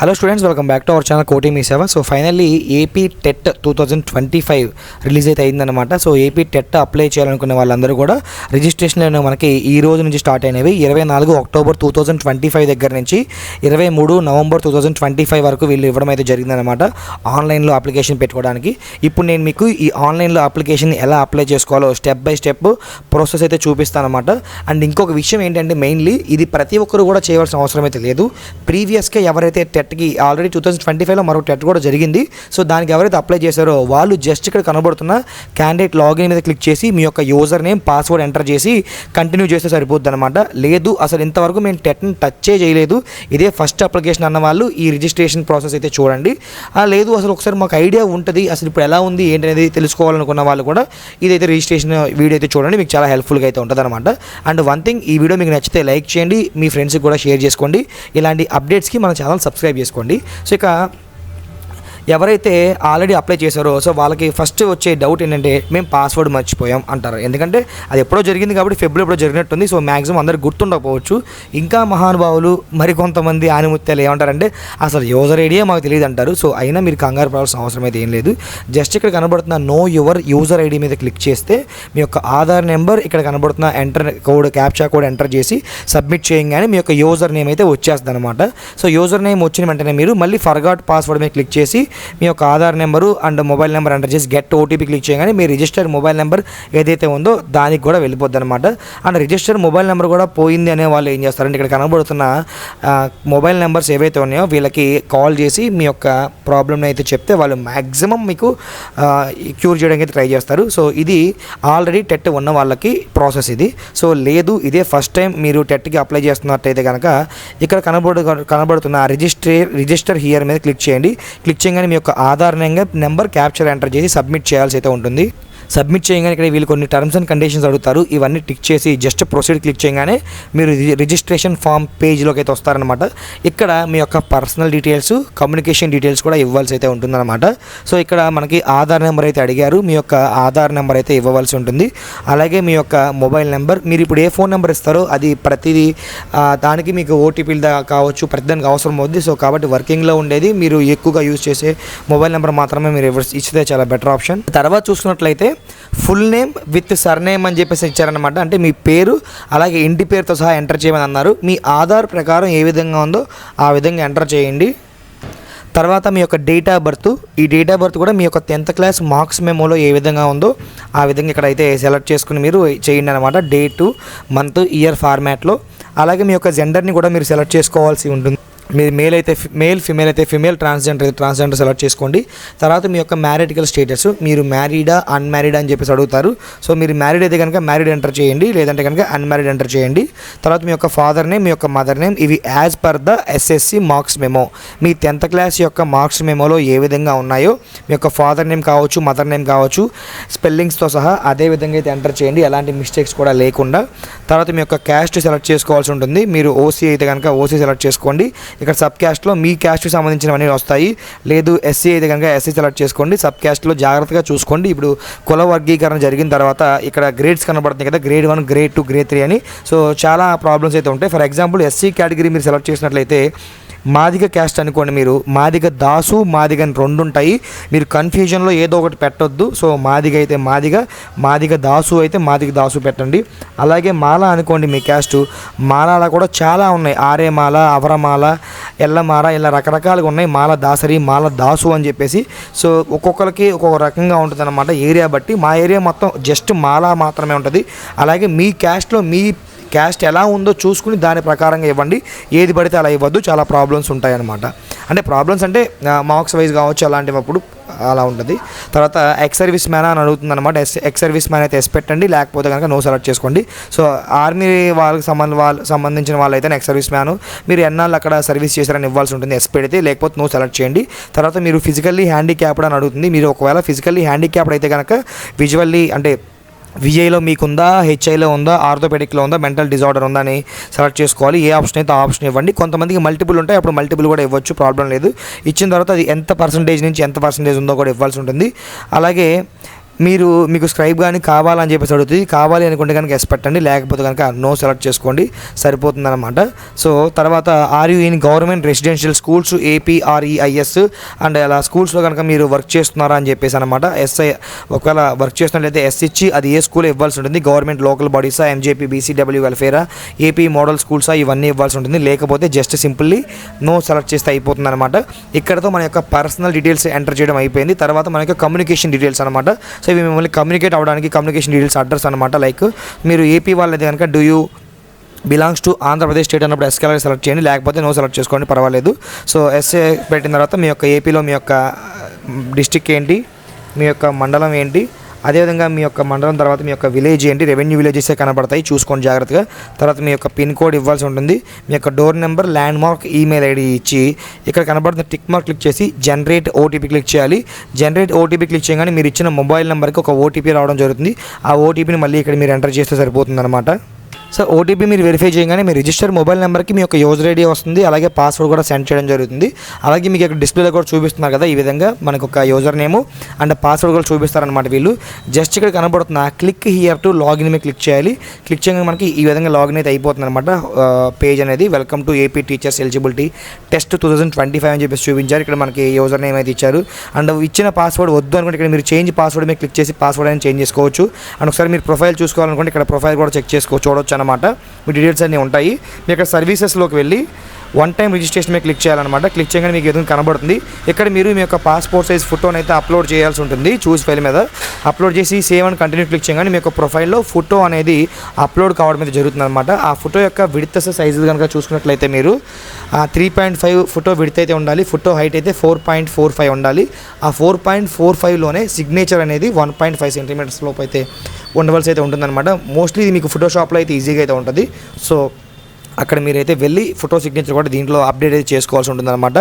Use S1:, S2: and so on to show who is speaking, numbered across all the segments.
S1: Hello students welcome back to our channel కోటి మీ సేవ so finally AP TET two thousand twenty five release అయితే అయిందనమాట so AP TET apply చేయాలనుకునే వాళ్ళందరూ కూడా రిజిస్ట్రేషన్ మనకి ఈ రోజు నుంచి స్టార్ట్ అయినవి. ఇరవై నాలుగు October two thousand twenty five దగ్గర నుంచి ఇరవై మూడు November two thousand twenty five వరకు వీళ్ళు ఇవ్వడం అయితే జరిగిందనమాట ఆన్లైన్లో అప్లికేషన్ పెట్టుకోవడానికి. ఇప్పుడు నేను మీకు ఈ ఆన్లైన్లో అప్లికేషన్ ఎలా అప్లై చేసుకోవాలో స్టెప్ బై స్టెప్ ప్రాసెస్ అయితే చూపిస్తాను అనమాట అండ్ ఇంకొక విషయం ఏంటంటే మెయిన్లీ ఇది ప్రతి ఒక్కరు కూడా చేయవలసిన అవసరం అయితే లేదు. ప్రీవియస్గా ఎవరైతే టెట్ టెట్కి ఆల్రెడీ టూ థౌసండ్ ట్వంటీ ఫైవ్లో మరో టెట్ కూడా జరిగింది. సో దానికి ఎవరైతే అప్లై చేశారో వాళ్ళు జస్ట్ ఇక్కడ కనబడుతున్న క్యాండిడేట్ లాగిన్ మీద క్లిక్ చేసి మీ యొక్క యూజర్ నేమ్ పాస్వర్డ్ ఎంటర్ చేసి కంటిన్యూ చేస్తే సరిపోద్ది అనమాట లేదు అసలు ఇంతవరకు మేము టెట్ని టచ్చే చేయలేదు. ఇదే ఫస్ట్ అప్లికేషన్ అన్న వాళ్ళు ఈ రిజిస్ట్రేషన్ ప్రాసెస్ అయితే చూడండి. లేదు అసలు ఒకసారి మాకు ఐడియా ఉంటుంది అసలు ఇప్పుడు ఎలా ఉంది ఏంటి అనేది తెలుసుకోవాలనుకున్న వాళ్ళు కూడా ఇదైతే రిజిస్ట్రేషన్ వీడియో అయితే చూడండి మీకు చాలా హెల్ప్ఫుల్గా అయితే ఉంటుంది అనమాట అండ్ వన్ థింగ్ ఈ వీడియో మీకు నచ్చితే లైక్ చేయండి మీ ఫ్రెండ్స్కి కూడా షేర్ చేసుకోండి. ఇలాంటి అప్డేట్స్కి మన ఛానల్ సబ్స్క్రైబ్ చేసుకోండి. సో ఇక ఎవరైతే ఆల్రెడీ అప్లై చేశారో సో వాళ్ళకి ఫస్ట్ వచ్చే డౌట్ ఏంటంటే మేము పాస్వర్డ్ మర్చిపోయాం అంటారు. ఎందుకంటే అది ఎప్పుడో జరిగింది కాబట్టి ఫిబ్రవరి ఎప్పుడో జరిగినట్టుంది. సో మ్యాక్సిమం అందరికి గుర్తుండకపోవచ్చు. ఇంకా మహానుభావులు మరికొంతమంది ఆనిముత్యాలు ఏమంటారంటే అసలు యూజర్ ఐడియా మాకు తెలియదు అంటారు. సో అయినా మీరు కంగారు పడాల్సిన అవసరం అయితే ఏం లేదు. జస్ట్ ఇక్కడ కనబడుతున్న నో యువర్ యూజర్ ఐడి మీద క్లిక్ చేస్తే మీ యొక్క ఆధార్ నెంబర్ ఇక్కడ కనబడుతున్న enter code captcha code enter చేసి సబ్మిట్ చేయగానే మీ యొక్క యూజర్ నేమ్ అయితే వచ్చేస్తుంది అనమాట సో యూజర్ నేమ్ వచ్చిన వెంటనే మీరు మళ్ళీ ఫర్గాట్ పాస్వర్డ్ మీద క్లిక్ చేసి మీ యొక్క Aadhaar number and mobile number enter చేసి గెట్ ఓటీపీ క్లిక్ చేయగానే మీ రిజిస్టర్ మొబైల్ నెంబర్ ఏదైతే ఉందో దానికి కూడా వెళ్ళిపోద్ది అనమాట అండ్ రిజిస్టర్ మొబైల్ నెంబర్ కూడా పోయింది అనే వాళ్ళు ఏం చేస్తారంటే ఇక్కడ కనబడుతున్న మొబైల్ నెంబర్స్ ఏవైతే ఉన్నాయో వీళ్ళకి కాల్ చేసి మీ యొక్క ప్రాబ్లమ్ని అయితే చెప్తే వాళ్ళు మ్యాక్సిమం మీకు క్యూర్ చేయడానికి అయితే ట్రై చేస్తారు. సో ఇది ఆల్రెడీ టెట్ ఉన్న వాళ్ళకి ప్రాసెస్ ఇది. సో లేదు ఇదే ఫస్ట్ టైం మీరు టెట్కి అప్లై చేస్తున్నట్టయితే కనుక ఇక్కడ కనబడు కనబడుతున్న రిజిస్టర్ రిజిస్టర్ హియర్ మీద క్లిక్ చేయండి. క్లిక్ చేయగానే మీ యొక్క ఆధార్ నెంబర్ క్యాప్చర్ ఎంటర్ చేసి సబ్మిట్ చేయాల్సి అయితే ఉంటుంది. సబ్మిట్ చేయగానే ఇక్కడ వీళ్ళు కొన్ని టర్మ్స్ అండ్ కండిషన్స్ అడుగుతారు. ఇవన్నీ టిక్ చేసి జస్ట్ ప్రొసీడ్ క్లిక్ చేయగానే మీరు రిజిస్ట్రేషన్ ఫామ్ పేజ్లోకి అయితే వస్తారనమాట ఇక్కడ మీ యొక్క పర్సనల్ డీటెయిల్స్ కమ్యూనికేషన్ డీటెయిల్స్ కూడా ఇవ్వాల్సి అయితే ఉంటుందన్నమాట. సో ఇక్కడ మనకి ఆధార్ నెంబర్ అయితే అడిగారు. మీ యొక్క ఆధార్ నెంబర్ అయితే ఇవ్వవలసి ఉంటుంది. అలాగే మీ యొక్క మొబైల్ నెంబర్ మీరు ఇప్పుడు ఏ ఫోన్ నెంబర్ ఇస్తారో అది ప్రతిదీ దానికి మీకు ఓటీపీలు కావచ్చు ప్రతిదానికి అవసరం అవుద్ది. సో కాబట్టి వర్కింగ్లో ఉండేది. మీరు ఎక్కువగా యూజ్ చేసే మొబైల్ నెంబర్ మాత్రమే మీరు ఇవ్వ- ఇచ్చితే చాలా బెటర్ ఆప్షన్ తర్వాత చూసుకున్నట్లయితే ఫుల్ నేమ్ విత్ సర్నేమ్ అని చెప్పేసి ఇచ్చారనమాట అంటే మీ పేరు అలాగే ఇంటి పేరుతో సహా ఎంటర్ చేయమని అన్నారు. మీ ఆధార్ ప్రకారం ఏ విధంగా ఉందో ఆ విధంగా ఎంటర్ చేయండి. తర్వాత మీ యొక్క డేట్ ఆఫ్ బర్త్ ఈ డేట్ ఆఫ్ బర్త్ కూడా మీ యొక్క టెన్త్ క్లాస్ మార్క్స్ మెమోలో ఏ విధంగా ఉందో ఆ విధంగా ఇక్కడ అయితే సెలెక్ట్ చేసుకుని మీరు చేయండి అనమాట డేటు మంత్ ఇయర్ ఫార్మాట్లో. అలాగే మీ యొక్క జెండర్ని కూడా మీరు సెలెక్ట్ చేసుకోవాల్సి ఉంటుంది. మీరు మేల్ అయితే మేల్ ఫిమేల్ అయితే ఫిమేల్ ట్రాన్స్జెండర్ అయితే ట్రాన్స్జెండర్ సెలెక్ట్ చేసుకోండి. తర్వాత మీ యొక్క మ్యారిటికల్ స్టేటస్ మీరు మ్యారీడా అన్మ్యారీడా అని చెప్పేసి అడుగుతారు. సో మీరు మ్యారీడ్ అయితే కనుక మ్యారీడ్ ఎంటర్ చేయండి లేదంటే కనుక అన్మ్యారీడ్ ఎంటర్ చేయండి. తర్వాత మీ యొక్క ఫాదర్ నేమ్ మీ యొక్క మదర్ నేమ్ ఇవి as per the SSC marks memo me tenth class యొక్క మార్క్స్ మెమోలో ఏ విధంగా ఉన్నాయో మీ యొక్క ఫాదర్ నేమ్ కావచ్చు మదర్ నేమ్ కావచ్చు స్పెల్లింగ్స్తో సహా అదే విధంగా అయితే ఎంటర్ చేయండి. ఎలాంటి మిస్టేక్స్ కూడా లేకుండా. తర్వాత మీ యొక్క క్యాస్ట్ సెలెక్ట్ చేసుకోవాల్సి ఉంటుంది. మీరు ఓసీ అయితే కనుక ఓసీ సెలెక్ట్ చేసుకోండి. ఇక్కడ సబ్ క్యాస్ట్లో మీ క్యాస్ట్కి సంబంధించినవన్నీ వస్తాయి. లేదు ఎస్సీ అయితే కనుక ఎస్సీ సెలెక్ట్ చేసుకోండి. సబ్ క్యాస్ట్లో జాగ్రత్తగా చూసుకోండి. ఇప్పుడు కుల వర్గీకరణ జరిగిన తర్వాత ఇక్కడ గ్రేడ్స్ కనబడుతున్నాయి కదా grade one grade two grade three అని. సో చాలా ప్రాబ్లమ్స్ అయితే ఉంటాయి. ఫర్ ఎగ్జాంపుల్ ఎస్సీ కేటగిరీ మీరు సెలెక్ట్ చేసినట్లయితే మాదిగ క్యాస్ట్ అనుకోండి మీరు. మాదిగ దాసు మాదిగ అని రెండు ఉంటాయి మీరు కన్ఫ్యూజన్లో ఏదో ఒకటి పెట్టొద్దు. సో మాదిగ అయితే మాదిగ మాదిగ దాసు అయితే మాదిగ దాసు పెట్టండి. అలాగే మాల అనుకోండి మీ క్యాస్ట్. మాలాల కూడా చాలా ఉన్నాయి. ఆరేమాల అవరమాల ఎల్లమాల ఇలా రకరకాలుగా ఉన్నాయి. మాల దాసరి మాల దాసు అని చెప్పేసి. సో ఒక్కొక్కరికి ఒక్కొక్క రకంగా ఉంటుంది అనమాట ఏరియా బట్టి. మా ఏరియా మొత్తం జస్ట్ మాల మాత్రమే ఉంటుంది. అలాగే మీ క్యాస్ట్లో మీ క్యాస్ట్ ఎలా ఉందో చూసుకుని దాని ప్రకారంగా ఇవ్వండి. ఏది పడితే అలా ఇవ్వద్దు. చాలా ప్రాబ్లమ్స్ ఉంటాయన్నమాట. అంటే ప్రాబ్లమ్స్ అంటే మార్క్స్ వైజ్ కావచ్చు అలాంటివప్పుడు అలా ఉంటుంది. తర్వాత ఎక్స్ సర్వీస్ మ్యాన్ అని అడుగుతుంది అనమాట ఎస్ ఎక్స్ సర్వీస్ మ్యాన్ అయితే ఎస్ పెట్టండి. లేకపోతే కనుక నో సెలెక్ట్ చేసుకోండి. సో ఆర్మీ వాళ్ళకి సంబంధ వాళ్ళ సంబంధించిన వాళ్ళైతే ఎక్స్ సర్వీస్ మ్యాన్ మీరు ఎన్నాళ్ళు అక్కడ సర్వీస్ చేశారని ఇవ్వాల్సి ఉంటుంది. ఎస్ పెడితే లేకపోతే నో సెలెక్ట్ చేయండి. తర్వాత మీరు ఫిజికల్లీ హ్యాండిక్యాప్డ్ అని అడుగుతుంది. మీరు ఒకవేళ ఫిజికల్లీ హ్యాండిక్యాప్డ్ అయితే కనుక విజువల్లీ అంటే విజయ్లో మీకుందా హెచ్ఐలో ఉందా ఆర్థోపెడిక్లో ఉందా మెంటల్ డిజార్డర్ ఉందా అని సెలెక్ట్ చేసుకోవాలి. ఏ ఆప్షన్ అయితే ఆ ఆప్షన్ ఇవ్వండి. కొంతమందికి మల్టిపుల్ ఉంటాయి. అప్పుడు మల్టిపుల్ కూడా ఇవ్వచ్చు. ప్రాబ్లం లేదు. ఇచ్చిన తర్వాత అది ఎంత పర్సంటేజ్ నుంచి ఎంత పర్సంటేజ్ ఉందో కూడా ఇవ్వాల్సి ఉంటుంది. అలాగే మీరు మీకు స్క్రైబ్ కానీ కావాలని చెప్పేసి అడుగుతుంది. కావాలి అనుకుంటే కనుక ఎస్ పెట్టండి. లేకపోతే కనుక నో సెలెక్ట్ చేసుకోండి. సరిపోతుందన్నమాట. సో తర్వాత are you in government residential schools APREIS and అలా స్కూల్స్లో కనుక మీరు వర్క్ చేస్తున్నారా అని చెప్పేసి అనమాట ఎస్ఐ ఒకవేళ వర్క్ చేస్తున్నట్లయితే ఎస్ ఇచ్చి అది ఏ స్కూల్ ఇవ్వాల్సి ఉంటుంది? గవర్నమెంట్ లోకల్ బాడీసా ఎంజేపీ బీసీడబ్ల్యూ వెల్ఫేరా ఏపీ మోడల్ స్కూల్సా ఇవన్నీ ఇవ్వాల్సి ఉంటుంది. లేకపోతే జస్ట్ సింపుల్లీ నో సెలెక్ట్ చేస్తే అయిపోతుంది అనమాట ఇక్కడతో మన యొక్క పర్సనల్ డీటెయిల్స్ ఎంటర్ చేయడం అయిపోయింది. తర్వాత మన యొక్క కమ్యూనికేషన్ డీటెయిల్స్ అనమాట సో ఇవి మిమ్మల్ని కమ్యూనికేట్ అవ్వడానికి కమ్యూనికేషన్ డీటెయిల్స్ అడ్రస్ అనమాట లైక్ మీరు ఏపీ వాళ్ళది కనుక do you belongs to Andhra Pradesh state అన్నప్పుడు ఎస్కేలర్ సెలెక్ట్ చేయండి. లేకపోతే నో సెలెక్ట్ చేసుకోండి పర్వాలేదు. సో ఎస్ఏ పెట్టిన తర్వాత మీ యొక్క ఏపీలో మీ యొక్క uh, డిస్టిక్ ఏంటి? మీ యొక్క మండలం ఏంటి? అదేవిధంగా మీ యొక్క మండలం తర్వాత మీ యొక్క విలేజ్ ఏంటి? రెవెన్యూ విలేజెసే కనబడతాయి. చూసుకోండి జాగ్రత్తగా. తర్వాత మీ యొక్క పిన్ కోడ్ ఇవ్వాల్సి ఉంటుంది. మీ యొక్క door number landmark email ID ఇచ్చి ఇక్కడ కనబడుతున్న టిక్ మార్క్ క్లిక్ చేసి జనరేట్ ఓటీపీ క్లిక్ చేయాలి. జనరేట్ ఓటీపీ క్లిక్ చేయగానే మీరు ఇచ్చిన మొబైల్ నెంబర్కి ఒక ఓటీపీ రావడం జరుగుతుంది. ఆ ఓటీపీని మళ్ళీ ఇక్కడ మీరు ఎంటర్ చేస్తే సరిపోతుంది అనమాట సో ఓటీపీ మీరు వెరిఫై చేయగానే మీ రిజిస్టర్ మొబైల్ నెంబర్కి మీ యొక్క యూజర్ ఐడి వస్తుంది అలాగే పాస్వర్డ్ కూడా సెండ్ చేయడం జరుగుతుంది. అలాగే మీకు ఇక్కడ డిస్ప్లేలో కూడా చూపిస్తున్నారు కదా ఈ విధంగా మనకు ఒక యూజర్ నేమ్ అండ్ పాస్వర్డ్ కూడా చూపిస్తారనమాట వీళ్ళు. జస్ట్ ఇక్కడ కనబడుతున్న క్లిక్ హియర్ టు లాగిన్ మీద క్లిక్ చేయాలి. క్లిక్ చేయగానే మనకి ఈ విధంగా లాగిన్ అయితే అయిపోతుంది అనమాట పేజ్ అనేది welcome to AP teachers eligibility test two thousand twenty five అని చెప్పేసి చూపించారు. ఇక్కడ మనకి యూజర్ నేమ్ అయితే ఇచ్చారు. అండ్ ఇచ్చిన పాస్వర్డ్ వద్దు అనుకుంటే ఇక్కడ మీరు చేంజ్ పాస్వర్డ్ మీద క్లిక్ చేసి పాస్వర్డ్ అనేది చేంజ్ చేసుకోవచ్చు. అండ్ ఒకసారి మీరు ప్రొఫైల్ చూసుకోవాలనుకుంటే ఇక్కడ ప్రొఫైల్ కూడా చెక్ చేసుకో చూడొచ్చు అనమాట మీ డీటెయిల్స్ అన్నీ ఉంటాయి. మీ ఇక్కడ సర్వీసెస్లోకి వెళ్ళి వన్ టైం రిజిస్ట్రేషన్ మీద క్లిక్ చేయాలన్నమాట. క్లిక్ చేయగానే మీకు ఎదురు కనబడుతుంది. ఇక్కడ మీరు మీ యొక్క పాస్పోర్ట్ సైజ్ ఫోటోని అయితే అప్లోడ్ చేయాల్సి ఉంటుంది. చూస్ ఫైల్ మీద. అప్లోడ్ చేసి సేవ్ అని కంటిన్యూ క్లిక్ చేయగానే మీ యొక్క ప్రొఫైల్లో ఫోటో అనేది అప్లోడ్ కావడం అయితే జరుగుతుంది అనమాట ఆ ఫోటో యొక్క విడత సైజు కనుక చూసుకున్నట్లయితే మీరు ఆ three point five photo width అయితే ఉండాలి. ఫోటో హైట్ అయితే ఫోర్ పాయింట్ ఫోర్ ఫైవ్ ఉండాలి. ఆ ఫోర్ పాయింట్ ఫోర్ ఫైవ్లోనే సిగ్నేచర్ అనేది వన్ పాయింట్ ఫైవ్ సెంటీమీటర్స్ లోపు అయితే ఉండవలసి అయితే ఉంటుందన్నమాట. మోస్ట్లీ ఇది మీకు ఫోటోషాప్లో అయితే ఈజీగా అయితే ఉంటుంది. సో అక్కడ మీరైతే వెళ్ళి ఫోటో సిగ్నేచర్ కూడా దీంట్లో అప్డేట్ అయితే చేసుకోవాల్సి ఉంటుందన్నమాట.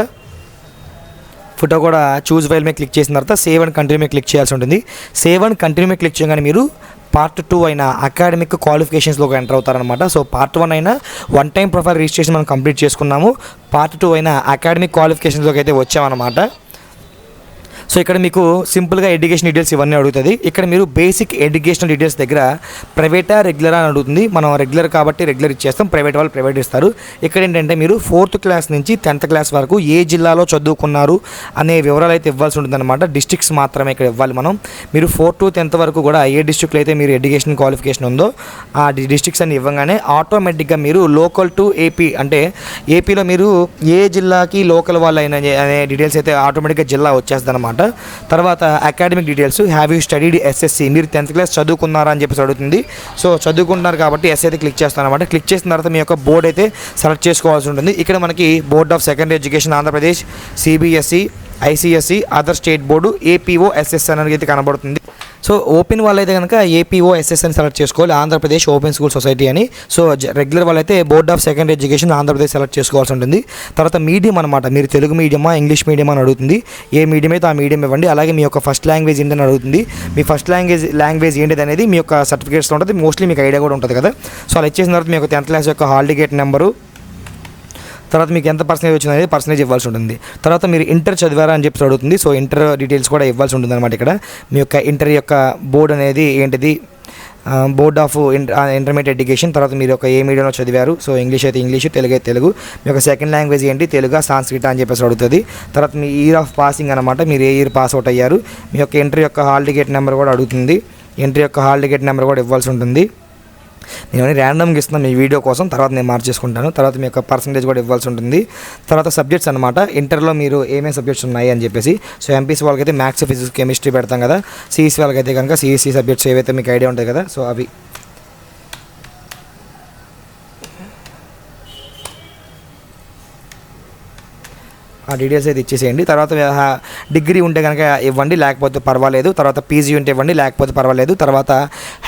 S1: ఫోటో కూడా చూస్ ఫైల్ మీద క్లిక్ చేసిన తర్వాత సేవ్ అండ్ కంటిన్యూ మీద క్లిక్ చేయాల్సి ఉంటుంది. సేవ్ అండ్ కంటిన్యూ మీద క్లిక్ చేయగానే మీరు పార్ట్ టూ అయిన అకాడమిక్ క్వాలిఫికేషన్స్లోకి ఎంటర్ అవుతారనమాట సో పార్ట్ వన్ అయినా వన్ టైం ప్రొఫైల్ రిజిస్ట్రేషన్ మనం కంప్లీట్ చేసుకున్నాము. పార్ట్ టూ అయిన అకాడమిక్ క్వాలిఫికేషన్స్లోకి అయితే వచ్చామన్నమాట. సో ఇక్కడ మీకు సింపుల్గా ఎడ్యుకేషన్ డీటెయిల్స్ ఇవన్నీ అడుగుతుంది. ఇక్కడ మీరు బేసిక్ ఎడ్యుకేషన్ డీటెయిల్స్ దగ్గర ప్రైవేటా రెగ్యులర్ అని అడుగుతుంది. మనం రెగ్యులర్ కాబట్టి రెగ్యులర్ ఇచ్చేస్తాం. ప్రైవేట్ వాళ్ళు ప్రైవేట్ ఇస్తారు. ఇక్కడ ఏంటంటే మీరు ఫోర్త్ క్లాస్ నుంచి టెన్త్ క్లాస్ వరకు ఏ జిల్లాలో చదువుకున్నారు అనే వివరాలు అయితే ఇవ్వాల్సి ఉంటుందన్నమాట. డిస్ట్రిక్ట్స్ మాత్రమే ఇక్కడ ఇవ్వాలి మనం. మీరు ఫోర్త్ టు టెన్త్ వరకు కూడా ఏ డిస్ట్రిక్ట్లో అయితే మీరు ఎడ్యుకేషన్ క్వాలిఫికేషన్ ఉందో ఆ డిస్ట్రిక్ట్స్ అన్ని ఇవ్వగానే ఆటోమేటిక్గా మీరు లోకల్ టు ఏపీ అంటే ఏపీలో మీరు ఏ జిల్లాకి లోకల్ వాళ్ళు అయిన అనే డీటెయిల్స్ అయితే ఆటోమేటిక్గా జిల్లా వచ్చేస్తుంది అనమాట తర్వాత academic details have you studied SSC మీరు టెన్త్ క్లాస్ చదువుకున్నారా అని చెప్పేసి అడుగుతుంది. సో చదువుకుంటున్నారు కాబట్టి ఎస్ అయితే క్లిక్ చేస్తాను అనమాట. క్లిక్ చేసిన తర్వాత మీ యొక్క బోర్డ్ అయితే సెలెక్ట్ చేసుకోవాల్సి ఉంటుంది. ఇక్కడ మనకి board of secondary education Andhra Pradesh CBSE ICSE other state board APO SS అనేది అయితే కనబడుతుంది. సో ఓపెన్ వాళ్ళైతే కనుక ఏపీఓ ఎస్ఎస్ఎన్ అని సెలెక్ట్ చేసుకోవాలి. ఆంధ్రప్రదేశ్ ఓపెన్ స్కూల్ సొసైటీ అని. సో రెగ్యులర్ వాళ్ళైతే board of secondary education Andhra Pradesh select చేసుకోవాల్సి ఉంటుంది. తర్వాత మీడియం అనమాట మీరు తెలుగు మీడియమా ఇంగ్లీష్ మీడియం అని అడుగుతుంది. ఏ మీడియం అయితే ఆ మీడియం ఇవ్వండి. అలాగే మీ యొక్క ఫస్ట్ లాంగ్వేజ్ ఏంటని అడుగుతుంది. మీ ఫస్ట్ లాంగ్వేజ్ లాంగ్వేజ్ ఏంటిది అనేది మీ యొక్క సర్టిఫికేట్స్లో ఉంటుంది. మోస్ట్లీ మీకు ఐడియా కూడా ఉంటుంది కదా. సో అలా ఇచ్చేసిన తర్వాత మీ యొక్క టెన్త్ క్లాస్ యొక్క హాల్ టికెట్ నెంబరు తర్వాత మీకు ఎంత పర్సనేజ్ వచ్చింది అనేది పర్సనేజ్ ఇవ్వాల్సి ఉంటుంది. తర్వాత మీరు ఇంటర్ చదివారా అని చెప్పి అడుగుతుంది. సో ఇంటర్ డీటెయిల్స్ కూడా ఇవ్వాల్సి ఉంటుంది అనమాట ఇక్కడ. మీ యొక్క ఇంటర్ యొక్క బోర్డు అనేది ఏంటిది? బోర్డ్ ఆఫ్ ఇంటర్మీడియట్ ఎడ్యుకేషన్ తర్వాత మీరు ఒక ఏ మీడియంలో చదివారు. సో ఇంగ్లీష్ అయితే ఇంగ్లీష్ తెలుగు అయితే తెలుగు. మీ యొక్క సెకండ్ లాంగ్వేజ్ ఏంటి? తెలుగు సాంస్క్రిట్ అని చెప్పేసి అడుగుతుంది. తర్వాత మీ ఇయర్ ఆఫ్ పాసింగ్ అనమాట మీరు ఏ ఇయర్ పాస్ అవుట్ అయ్యారు? మీ యొక్క ఎంట్రీ యొక్క హాల్ టికెట్ నెంబర్ కూడా అడుగుతుంది. ఎంట్రీ యొక్క హాల్ టికెట్ నెంబర్ కూడా ఇవ్వాల్సి ఉంటుంది. నేను ర్యాండమ్గా ఇస్తున్నాను మీ వీడియో కోసం తర్వాత నేను మార్చేసుకుంటాను తర్వాత మీ యొక్క పర్సంటేజ్ కూడా ఇవ్వాల్సి ఉంటుంది. తర్వాత సబ్జెక్ట్స్ అనమాట ఇంటర్లో మీరు ఏమేమి సబ్జెక్ట్స్ ఉన్నాయి అని చెప్పేసి. సో ఎంపీసీ వాళ్ళకైతే మ్యాథ్స్ ఫిజిక్స్ కెమిస్ట్రీ పెడతాం కదా. సిఈసీ వాళ్ళకైతే కనుక సిఈసీ సబ్జెక్ట్స్ ఏవైతే మీకు ఐడియా ఉంటాయి కదా. సో అవి ఆ డీటెయిల్స్ అయితే ఇచ్చేసేయండి. తర్వాత డిగ్రీ ఉంటే కనుక ఇవ్వండి లేకపోతే పర్వాలేదు. తర్వాత పీజీ ఉంటే ఇవ్వండి లేకపోతే పర్వాలేదు. తర్వాత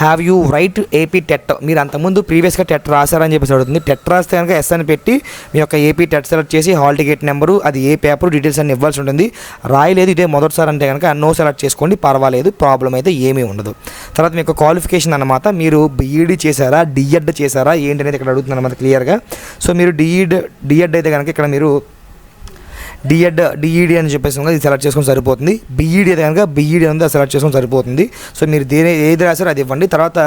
S1: have you write AP TET మీరు అంతకుముందు ప్రీవియస్గా టెట్ రాశారని చెప్పేసి అడుగుతుంది. టెట్ రాస్తే కనుక ఎస్ అని పెట్టి మీ యొక్క ఏపీ టెట్ సెలెక్ట్ చేసి హాల్ టికెట్ నెంబరు అది ఏ పేపర్ డీటెయిల్స్ అన్ని ఇవ్వాల్సి ఉంటుంది. రాయలేదు ఇదే మొదటిసారి అంటే కనుక నో సెలెక్ట్ చేసుకోండి పర్వాలేదు ప్రాబ్లం అయితే ఏమీ ఉండదు. తర్వాత మీ యొక్క క్వాలిఫికేషన్ అనమాట మీరు బీఈడి చేశారా డిఎడ్ చేశారా ఏంటి అనేది ఇక్కడ అడుగుతుంది అనమాట క్లియర్గా సో మీరు డిఈడ్ డిఎడ్ అయితే కనుక ఇక్కడ మీరు డిఎడ్ డిఈడి అని చెప్పేసి ఉంది, ఇది సెలెక్ట్ చేసుకొని సరిపోతుంది. బీఈడి అయితే కనుక బీఈడి అనేది సెలెక్ట్ చేసుకొని సరిపోతుంది. సో మీరు దేని ఏది రాశారో అది ఇవ్వండి. తర్వాత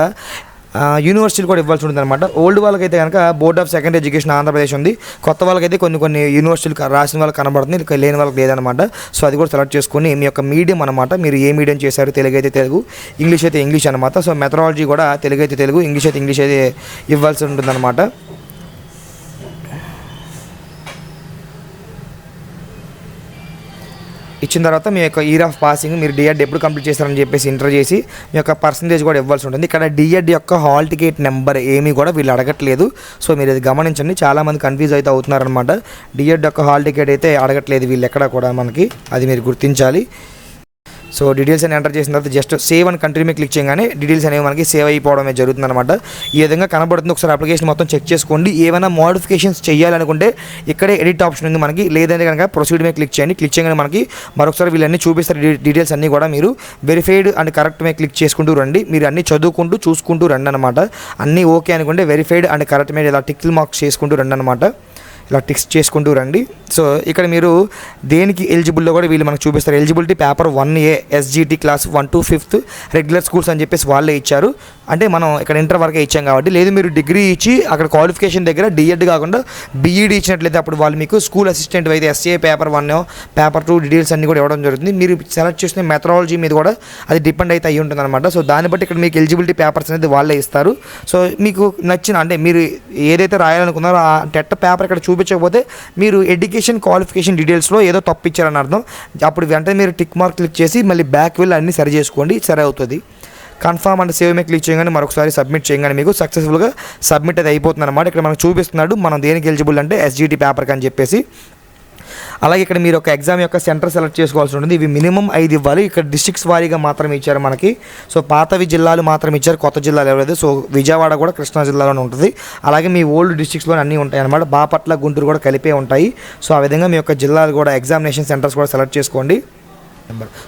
S1: యూనివర్సిటీలు కూడా ఇవ్వాల్సి ఉంటుంది అనమాట ఓల్డ్ వాళ్ళకైతే కనుక board of secondary education Andhra Pradesh ఉంది. కొత్త వాళ్ళకైతే కొన్ని కొన్ని యూనివర్సిటీలు రాసిన వాళ్ళకి కనబడుతుంది ఇక లేని వాళ్ళకి లేదనమాట సో అది కూడా సెలెక్ట్ చేసుకొని మీ యొక్క మీడియం అనమాట మీరు ఏ మీడియం చేశారు తెలుగు అయితే తెలుగు ఇంగ్లీష్ అయితే ఇంగ్లీష్ అనమాట సో మెథడాలజీ కూడా తెలుగు అయితే తెలుగు ఇంగ్లీష్ అయితే ఇంగ్లీష్ అయితే ఇవ్వాల్సి ఉంటుందన్నమాట. ఇచ్చిన తర్వాత మీ యొక్క ఇయర్ ఆఫ్ పాసింగ్ మీరు డిఎడ్ ఎప్పుడు కంప్లీట్ చేస్తారని చెప్పేసి ఇంటర్ చేసి మీ యొక్క పర్సంటేజ్ కూడా ఇవ్వాల్సి ఉంటుంది. ఇక్కడ డిఎడ్ యొక్క హాల్ టికెట్ నెంబర్ ఏమీ కూడా వీళ్ళు అడగట్లేదు. సో మీరు ఇది గమనించండి. చాలామంది కన్ఫ్యూజ్ అయితే అవుతున్నారనమాట డిఎడ్ యొక్క హాల్ టికెట్ అయితే అడగట్లేదు వీళ్ళు ఎక్కడ కూడా మనకి. అది మీరు గుర్తించాలి. సో డీటెయిల్స్ అని ఎంటర్ చేసిన తర్వాత జస్ట్ సేవ్ అని కంట్రీ మీద క్లిక్ చేయగానే డీటెయిల్స్ అనేవి మనకి సేవ్ అయిపోవడమే జరుగుతుంది అనమాట ఈ విధంగా కనబడుతుంది. ఒకసారి అప్లికేషన్ మొత్తం చెక్ చేసుకోండి. ఏమైనా మోడిఫికేషన్స్ చేయాలనుకుంటే ఇక్కడే ఎడిట్ ఆప్షన్ ఉంది మనకి. లేదంటే కనుక ప్రొసీడ్ మీద క్లిక్ చేయండి. క్లిక్ చేయగానే మనకి మరొకసారి వీళ్ళన్నీ చూపిస్తారు. డీటెయిల్స్ అన్నీ కూడా మీరు వెరిఫైడ్ అండ్ కరెక్ట్ మీద క్లిక్ చేసుకుంటూ రండి. మీరు అన్ని చదువుకుంటూ చూసుకుంటూ రండి అనమాట అన్నీ ఓకే అనుకుంటే వెరిఫైడ్ అండ్ కరెక్ట్ మీద ఇలా టిక్ మార్క్స్ చేసుకుంటూ రండి అనమాట ఇలా టిక్స్ చేసుకుంటూ రండి. సో ఇక్కడ మీరు దేనికి ఎలిజిబుల్లో కూడా వీళ్ళు మనకు చూపిస్తారు. Eligibility paper one A SGT class one to fifth regular schools అని చెప్పేసి వాళ్ళే ఇచ్చారు. అంటే మనం ఇక్కడ ఇంటర్ వరకే ఇచ్చాం కాబట్టి లేదు మీరు డిగ్రీ ఇచ్చి అక్కడ క్వాలిఫికేషన్ దగ్గర డిఎడ్ కాకుండా బీఈడి ఇచ్చినట్లయితే అప్పుడు వాళ్ళు మీకు స్కూల్ అసిస్టెంట్ అయితే SA paper one paper two details అన్ని కూడా ఇవ్వడం జరుగుతుంది. మీరు సెలెక్ట్ చేసిన మెథడాలజీ మీద కూడా అది డిపెండ్ అయితే అయ్యి ఉంటుంది అనమాట సో దాన్ని బట్టి ఇక్కడ మీకు ఎలిజిబిలిటీ పేపర్స్ అనేది వాళ్ళే ఇస్తారు. సో మీకు నచ్చిన అంటే మీరు ఏదైతే రాయాలనుకున్నారో ఆ టెట్ పేపర్ ఇక్కడ చూపించకపోతే మీరు ఎడ్యుకేషన్ క్వాలిఫికేషన్ డీటెయిల్స్లో ఏదో తప్పు ఇచ్చారని అర్థం. అప్పుడు వెంటనే మీరు టిక్ మార్క్ క్లిక్ చేసి మళ్ళీ బ్యాక్ వెళ్ళి అన్ని సరి చేసుకోండి సరే అవుతుంది కన్ఫామ్ అంటే సేవ్ మీద క్లిక్ చేయగానే మరొకసారి సబ్మిట్ చేయగానే మీకు సక్సెస్ఫుల్గా సబ్మిట్ అది అయిపోతుంది అనమాట ఇక్కడ మనకు చూపిస్తున్నాడు మనం దేనికి ఎలిజిబుల్ అంటే ఎస్జిటి పేపర్కి అని చెప్పేసి. అలాగే ఇక్కడ మీరు ఒక ఎగ్జామ్ యొక్క సెంటర్ సెలెక్ట్ చేసుకోవాల్సి ఉంటుంది. ఇవి మినిమం ఐదు ఇవ్వాలి. ఇక్కడ డిస్ట్రిక్ట్స్ వారీగా మాత్రమే ఇచ్చారు మనకి. సో పాతవి జిల్లాలు మాత్రం ఇచ్చారు. కొత్త జిల్లాలు ఎవరైతే సో విజయవాడ కూడా కృష్ణా జిల్లాలోనే ఉంటుంది. అలాగే మీ ఓల్డ్ డిస్ట్రిక్ట్స్లో అన్నీ ఉంటాయి అనమాట బాపట్ల గుంటూరు కూడా కలిపే ఉంటాయి. సో ఆ విధంగా మీ యొక్క జిల్లాలు కూడా ఎగ్జామినేషన్ సెంటర్స్ కూడా సెలెక్ట్ చేసుకోండి.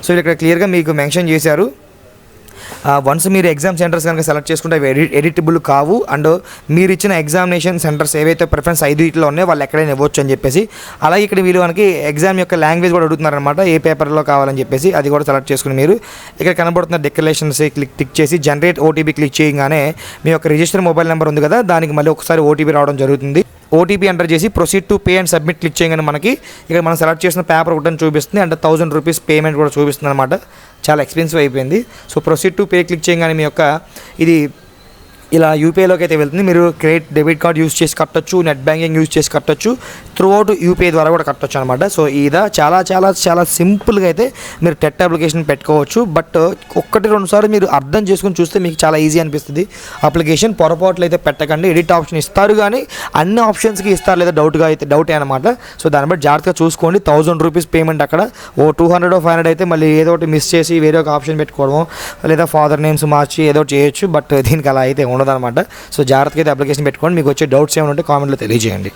S1: సో ఇక్కడ క్లియర్గా మీకు మెన్షన్ చేశారు. వన్స్ మీరు ఎగ్జామ్ సెంటర్స్ కనుక సెలెక్ట్ చేసుకుంటే అవి ఎడిట్ ఎడిటబుల్ కావు. అండ్ మీరు ఇచ్చిన ఎగ్జామినేషన్ సెంటర్స్ ఏవైతే ప్రిఫరెన్స్ ఐదు ఇట్లో ఉన్నాయో వాళ్ళు ఎక్కడైనా ఇవ్వచ్చు అని చెప్పేసి. అలాగే ఇక్కడ వీళ్ళు మనకి ఎగ్జామ్ యొక్క లాంగ్వేజ్ కూడా అడుగుతున్నారనమాట ఏ పేపర్లో కావాలని చెప్పేసి అది కూడా సెలెక్ట్ చేసుకుని మీరు ఇక్కడ కనబడుతున్న డిక్లరేషన్స్ క్లిక్ టిక్ చేసి జనరేట్ ఓటీపీ క్లిక్ చేయగానే మీ యొక్క రిజిస్టర్ మొబైల్ నెంబర్ ఉంది కదా దానికి మళ్ళీ ఒకసారి ఓటీపీ రావడం జరుగుతుంది. ఓటీపీ ఎంటర్ చేసి proceed to pay and submit click చేయగానే మనకి ఇక్కడ మనం సెలెక్ట్ చేసిన పేపర్ ఒకటని చూపిస్తుంది. అండ్ థౌసండ్ రూపీస్ పేమెంట్ కూడా చూపిస్తుంది అనమాట చాలా ఎక్స్పెన్సివ్ అయిపోయింది. So proceed to pay click చేయగానే మీ యొక్క ఇది ఇలా యూపీఐలోకి అయితే వెళ్తుంది. మీరు క్రెడిట్ డెబిట్ కార్డ్ యూస్ చేసి కట్టొచ్చు నెట్ బ్యాంకింగ్ యూస్ చేసి కట్టొచ్చు త్రూ అవుట్ యూపీఐ ద్వారా కూడా కట్టొచ్చు అనమాట సో ఇదా చాలా చాలా చాలా సింపుల్గా అయితే మీరు టెట్ అప్లికేషన్ పెట్టుకోవచ్చు. బట్ ఒక్కటి రెండుసార్లు మీరు అర్థం చేసుకుని చూస్తే మీకు చాలా ఈజీ అనిపిస్తుంది. అప్లికేషన్ పొరపాట్లు అయితే పెట్టకండి. ఎడిట్ ఆప్షన్ ఇస్తారు కానీ అన్ని ఆప్షన్స్కి ఇస్తారు లేదా డౌట్గా అయితే డౌటే అనమాట సో దాన్ని బట్టి జాగ్రత్తగా చూసుకోండి. థౌసండ్ రూపీస్ పేమెంట్ అక్కడ. ఓ టూ హండ్రెడ్ ఫైవ్ హండ్రెడ్ అయితే మళ్ళీ ఏదో ఒకటి మిస్ చేసి వేరే ఒక ఆప్షన్ పెట్టుకోవడం లేదా ఫాదర్ నేమ్స్ మార్చి ఏదో ఒకటి చేయొచ్చు. బట్ దీనికి అలా అయితే ఉండదన్నమాట. సో జాగ్రత్తగా అయితే అప్లికేషన్ పెట్టుకోండి. మీకు వచ్చే డౌట్స్ ఏమైనా ఉంటే కామెంట్లో తెలియజేయండి.